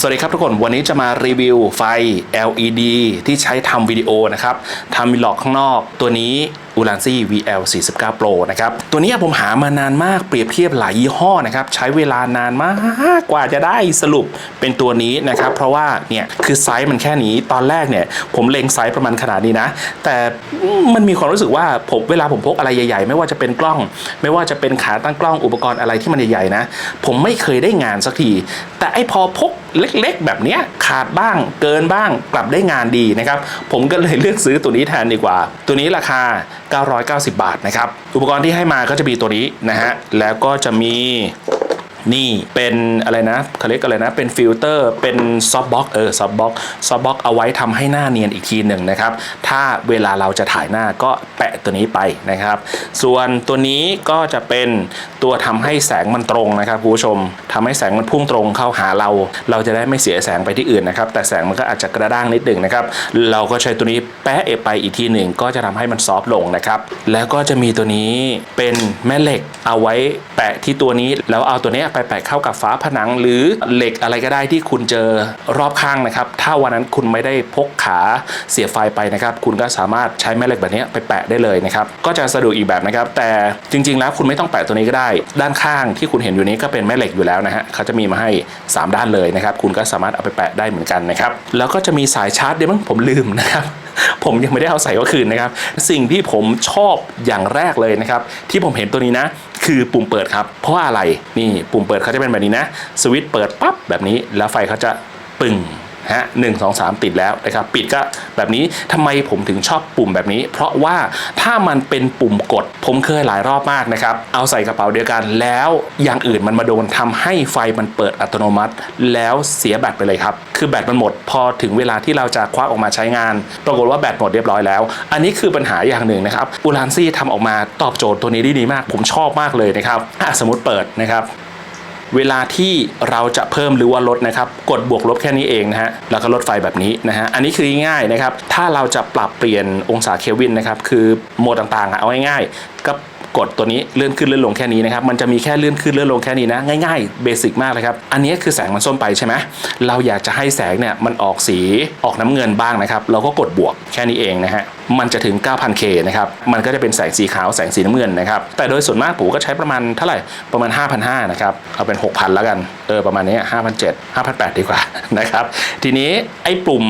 สวัสดีครับทุกคนวันนี้จะมารีวิวไฟ LED ที่ใช้ทำวิดีโอนะครับทำวิลอกข้างนอกตัวนี้ u l a n c y VL 49 Pro นะครับ ตัวนี้ผมหามานานมากเปรียบเทียบหลายยี่ห้อนะครับ ใช้เวลานานมากกว่าจะได้สรุปเป็นตัวนี้นะครับ เพราะว่าเนี่ยคือไซส์มันแค่นี้ตอนแรกเนี่ยผมเล็งไซส์ประมาณขนาดนี้นะ แต่มันมีความรู้สึกว่าผมเวลาผมพกอะไรใหญ่ๆ ไม่ว่าจะเป็นกล้อง ไม่ว่าจะเป็นขาตั้งกล้องอุปกรณ์อะไรที่มันใหญ่ๆนะ ผมไม่เคยได้งานสักที แต่ไอ้พอพกเเล็ก ๆ แบบเนี้ยขาดบ้างเกินบ้างกลับได้งานดีนะครับ ผมก็เลยเลือกซื้อตัวนี้แทนดีกว่า ตัวนี้ราคา 990 บาทนะครับ อุปกรณ์ที่ให้มาก็จะมีตัวนี้นะฮะแล้วก็จะมี นี่เป็นอะไรนะเขาเรียกอะไรนะ เป็นฟิลเตอร์ เป็นซอฟบ็อกเออซอฟบ็อกซอฟบ็อกเอาไว้ทำให้หน้าเนียนอีกทีหนึ่งนะครับ ถ้าเวลาเราจะถ่ายหน้าก็แปะตัวนี้ไปนะครับ ส่วนตัวนี้ก็จะเป็นตัวทำให้แสงมันตรงนะครับคุณผู้ชมทำให้แสงมันพุ่งตรงเข้าหาเรา เราจะได้ไม่เสียแสงไปที่อื่นนะครับ แต่แสงมันก็อาจจะกระด้างนิดหนึ่งนะครับ เราก็ใช้ตัวนี้แปะเอไปอีกทีหนึ่งก็จะทำให้มันซอฟต์ลงนะครับ แล้วก็จะมีตัวนี้เป็นแม่เหล็กเอาไว้แปะที่ตัวนี้แล้วเอาตัวนี้ไปแปะเข้ากับฝาผนัง หรือเหล็กอะไรก็ได้ที่คุณเจอรอบข้างนะครับ ถ้าวันนั้นคุณไม่ได้พกขาเสียบไฟไปนะครับ คุณก็สามารถใช้แม่เหล็กแบบนี้ไปแปะได้เลยนะครับ ก็จะสะดวกอีกแบบนะครับ แต่จริง ๆ แล้วคุณไม่ต้องแปะตัวนี้ก็ได้ ด้านข้างที่คุณเห็นอยู่นี้ก็เป็นแม่เหล็กอยู่แล้วนะฮะเขาจะมีมาให้ 3 ด้านเลยนะครับ คุณก็สามารถเอาไปแปะได้เหมือนกันนะครับ แล้วก็จะมีสายชาร์จเดี๋ยวมั้งผมลืมนะครับ ผมยังไม่ได้เอาใส่ก็คืนนะครับ สิ่งที่ผมชอบอย่างแรกเลยนะครับ ที่ผมเห็นตัวนี้นะคือปุ่มเปิดครับ เพราะอะไรนี่ปุ่มเปิดเขาจะเป็นแบบนี้นะ สวิตช์เปิดปั๊บแบบนี้แล้วไฟเขาจะปึ่ง ฮะหนึ่งสองสามติดแล้วนะครับปิดก็แบบนี้ทำไมผมถึงชอบปุ่มแบบนี้ เพราะว่าถ้ามันเป็นปุ่มกด ผมเคยหลายรอบมากนะครับ เอาใส่กระเป๋าเดียวกัน แล้วอย่างอื่นมันมาโดนทำให้ไฟมันเปิดอัตโนมัติ แล้วเสียแบตไปเลยครับ คือแบตมันหมดพอถึงเวลาที่เราจะคว้าออกมาใช้งาน ปรากฏว่าแบตหมดเรียบร้อยแล้ว อันนี้คือปัญหาอย่างหนึ่งนะครับอูลานซี่ทำออกมาตอบโจทย์ตัวนี้ได้ดีมาก ผมชอบมากเลยนะครับสมมติเปิดนะครับ เวลาที่เราจะเพิ่มหรือว่าลดนะครับกดบวกลบแค่นี้เองนะฮะแล้วก็ลดไฟแบบนี้นะฮะอันนี้คือง่ายนะครับถ้าเราจะปรับเปลี่ยนองศาเคลวินนะครับคือโหมดต่างๆเอาง่ายๆก็กดตัวนี้เลื่อนขึ้นเลื่อนลงแค่นี้นะครับมันจะมีแค่เลื่อนขึ้นเลื่อนลงแค่นี้นะง่ายๆเบสิกมากเลยครับอันนี้คือแสงมันส้มไปใช่ไหมเราอยากจะให้แสงเนี่ยมันออกสีออกน้ำเงินบ้างนะครับเราก็กดบวกแค่นี้เองนะฮะ มันจะถึง 9,000K นะครับ มันก็จะเป็นแสงสีขาวแสงสีน้ำเงินนะครับ แต่โดยส่วนมากผมก็ใช้ประมาณเท่าไหร่ ประมาณ 5,500นะครับ เอาเป็น 6,000 แล้วกัน เออ ประมาณนี้5,700 5,800 ดีกว่านะครับ ทีนี้ไอ้ปุ่ม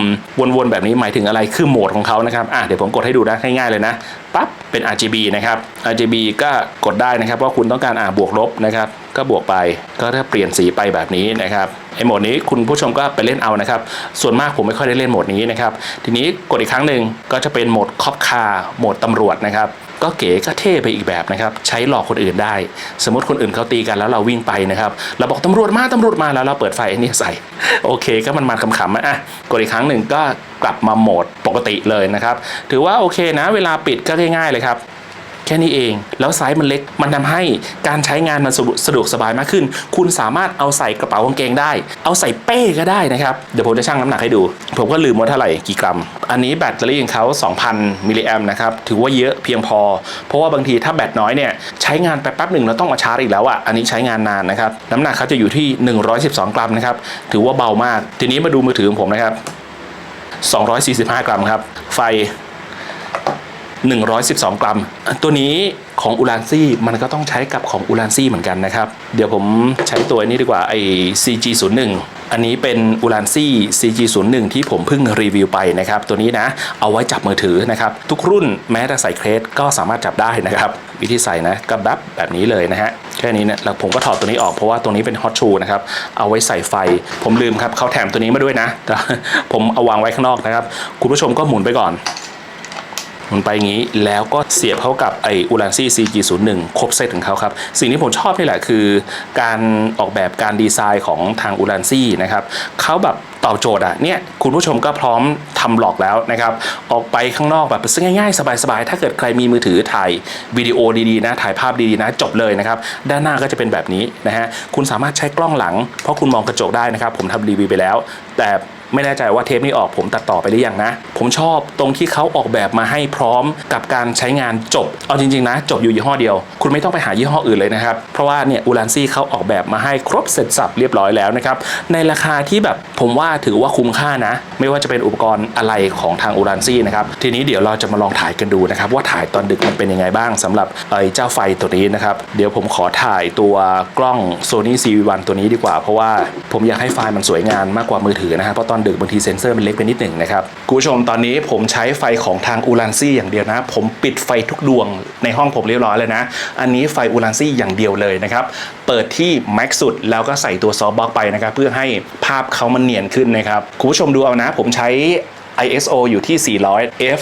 วนๆ แบบนี้หมายถึงอะไร คือโหมดของเขานะครับ อะ เดี๋ยวผมกดให้ดูนะง่ายๆเลยนะ ปั๊บ เป็น RGB นะครับ RGB ก็กดได้นะครับว่าคุณต้องการอ่าบวกลบนะครับ ก็บวกไป ก็ถ้าเปลี่ยนสีไปแบบนี้นะครับไอโหมดนี้คุณผู้ชมก็ไปเล่นเอานะครับ ส่วนมากผมไม่ค่อยได้เล่นโหมดนี้นะครับ ทีนี้กดอีกครั้งหนึ่งก็จะเป็นโหมดคอปคาร์โหมดตำรวจนะครับก็เก๋ก็เท่ไปอีกแบบนะครับ ใช้หลอกคนอื่นได้ สมมติคนอื่นเขาตีกันแล้วเราวิ่งไปนะครับ เราบอกตำรวจมาตำรวจมาแล้วเราเปิดไฟไอ้นี่ใส่ โอเคก็มันมาขำๆอะกดอีกครั้งหนึ่งก็กลับมาโหมดปกติเลยนะครับ ถือว่าโอเคนะ เวลาปิดก็ง่ายๆเลยครับ แค่นี้เอง แล้วไซส์มันเล็ก มันทำให้การใช้งานมันสะดวกสบายมากขึ้น คุณสามารถเอาใส่กระเป๋ากางเกงได้ เอาใส่เป้ก็ได้นะครับ เดี๋ยวผมจะชั่งน้ำหนักให้ดู ผมก็ลืมว่าเท่าไหร่กี่กรัม อันนี้แบตเตอรี่ของเขา2,000มิลลิแอมนะครับ ถือว่าเยอะเพียงพอ เพราะว่าบางทีถ้าแบตน้อยเนี่ยใช้งานไปแป๊บหนึ่งแล้วต้องมาชาร์จอีกแล้วอะ อันนี้ใช้งานนานนะครับ น้ำหนักเขาจะอยู่ที่ 112 กรัมนะครับ ถือว่าเบามาก ทีนี้มาดูมือถือของผมนะครับ245 กรัมครับ ไฟ 112 กรัม ตัวนี้ของอูลานซี่มันก็ต้องใช้กับของอูลานซี่เหมือนกันนะครับ เดี๋ยวผมใช้ตัวนี้ดีกว่าไอ้ CG01 อันนี้เป็นอูลานซี่ CG01 ที่ผมเพิ่งรีวิวไปนะครับ ตัวนี้นะเอาไว้จับมือถือนะครับ ทุกรุ่นแม้แต่ใส่เครสก็สามารถจับได้นะครับ วิธีใส่นะก็แบบแบบนี้เลยนะฮะแค่นี้เนี่ยแล้วผมก็ถอดตัวนี้ออกเพราะว่าตัวนี้เป็นฮอตชูนะครับเอาไว้ใส่ไฟ ผมลืมครับเขาแถมตัวนี้มาด้วยนะผมเอาวางไว้ข้างนอกนะครับคุณผู้ชมก็หมุนไปก่อน หมุนไปอย่างนี้แล้วก็เสียบเข้ากับไออูลันซี่ CG01 ครบเซตของเขาครับ สิ่งที่ผมชอบนี่แหละคือ การออกแบบการดีไซน์ของทางอูลันซี่นะครับเขาแบบตอบโจทย์อะเนี่ยคุณผู้ชมก็พร้อมทำหลอกแล้วนะครับ ออกไปข้างนอกแบบซึ่งง่ายๆ สบายๆ ถ้าเกิดใครมีมือถือถ่ายวิดีโอดีๆนะ ถ่ายภาพดีๆนะ จบเลยนะครับ ด้านหน้าก็จะเป็นแบบนี้นะฮะคุณสามารถใช้กล้องหลัง เพราะคุณมองกระจกได้นะครับ ผมทำรีวิวไปแล้ว แต่ไม่แน่ใจว่าเทปนี้ออกผมตัดต่อไปหรือยังนะ ผมชอบตรงที่เขาออกแบบมาให้พร้อมกับการใช้งานจบ เอาจริงๆนะ จบอยู่ยี่ห้อเดียว คุณไม่ต้องไปหายี่ห้ออื่นเลยนะครับ เพราะว่าเนี่ยอูลันซี่เขาออกแบบมาให้ครบเสร็จสับเรียบร้อยแล้วนะครับ ในราคาที่แบบผมว่าถือว่าคุ้มค่านะ ไม่ว่าจะเป็นอุปกรณ์อะไรของทางอูลันซี่นะครับ ทีนี้เดี๋ยวเราจะมาลองถ่ายกันดูนะครับว่าถ่ายตอนดึกมันเป็นยังไงบ้างสำหรับไอ้เจ้าไฟตัวนี้นะครับเดี๋ยวผมขอถ่ายตัวกล้อง Sony CV1 ตัวนี้ดีกว่า เพราะว่าผมอยากให้ไฟล์มันสวยงามมากกว่ามือถือนะครับเพราะตอนดึกบางทีเซนเซอร์มันเล็กไปนิดหนึ่งนะครับคุณผู้ชมตอนนี้ผมใช้ไฟของทางอูลันซี่อย่างเดียวนะ ผมปิดไฟทุกดวงในห้องผมเรียบร้อยเลยนะ อันนี้ไฟอูลันซี่อย่างเดียวเลยนะครับ เปิดที่แม็กสุดแล้วก็ใส่ตัวซอฟต์บ็อกไปนะครับ เพื่อให้ภาพเขามันเนียนขึ้นนะครับคุณผู้ชมดูเอานะ ผมใช้ ISO อยู่ที่ 400 f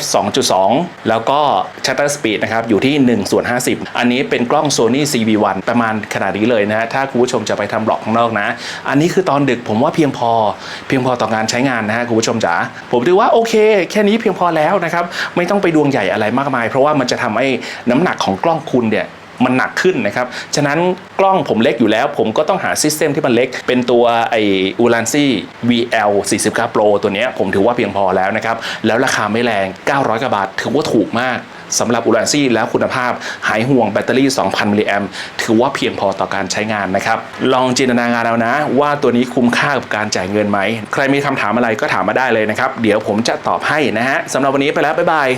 2.2 แล้วก็ shutter speed นะครับ อยู่ที่ 1 ส่วน 50 อันนี้เป็นกล้อง Sony CV1 ประมาณขนาดนี้เลยนะฮะ ถ้าคุณผู้ชมจะไปทำบล็อกข้างนอกนะ อันนี้คือตอนดึกผมว่าเพียงพอ เพียงพอต่อการใช้งานนะฮะคุณผู้ชมจ๋า ผมถือว่าโอเค แค่นี้เพียงพอแล้วนะครับ ไม่ต้องไปดวงใหญ่อะไรมากมาย เพราะว่ามันจะทำให้น้ำหนักของกล้องคุณเนี่ย มันหนักขึ้นนะครับ ฉะนั้นกล้องผมเล็กอยู่แล้ว ผมก็ต้องหาซิสเต็มที่มันเล็ก เป็นตัวไออูลันซี่ VL 49 Pro ตัวนี้ผมถือว่าเพียงพอแล้วนะครับ แล้วราคาไม่แรง 900กว่าบาท ถือว่าถูกมากสำหรับอูลันซี่แล้วคุณภาพหายห่วงแบตเตอรี่ 2,000 มิลลิแอมถือว่าเพียงพอต่อการใช้งานนะครับ ลองจินตนาการเอานะ ว่าตัวนี้คุ้มค่ากับการจ่ายเงินไหม ใครมีคำถามอะไรก็ถามมาได้เลยนะครับ เดี๋ยวผมจะตอบให้นะฮะสำหรับวันนี้ไปแล้ว บ๊ายบาย